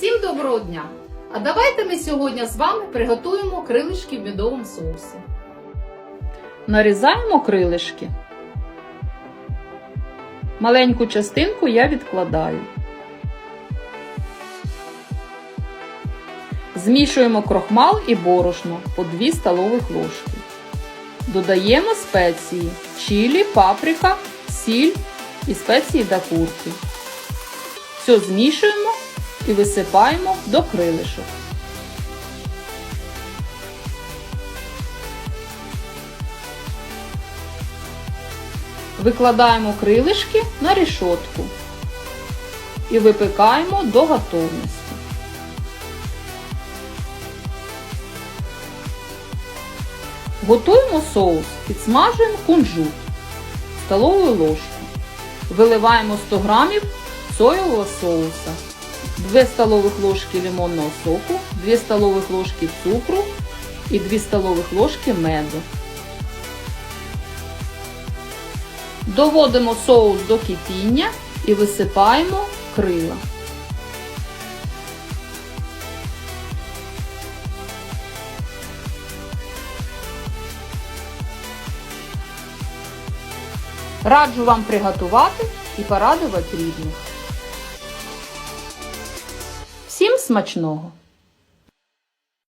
Всім доброго дня! А давайте ми сьогодні з вами приготуємо крилишки в медовому соусі. Нарізаємо крилишки. Маленьку частинку я відкладаю. Змішуємо крохмал і борошно по 2 столових ложки. Додаємо спеції чилі, паприка, сіль і спеції до курки. Все змішуємо і висипаємо до крилишок. Викладаємо крилишки на решетку і випікаємо до готовності. Готуємо соус, підсмажуємо кунжут столовою ложкою. Виливаємо 100 г соєвого соуса, 2 столових ложки лимонного соку, 2 столових ложки цукру і 2 столових ложки меду. Доводимо соус до кипіння і висипаємо крила. Раджу вам приготувати і порадувати рідних. Смачного!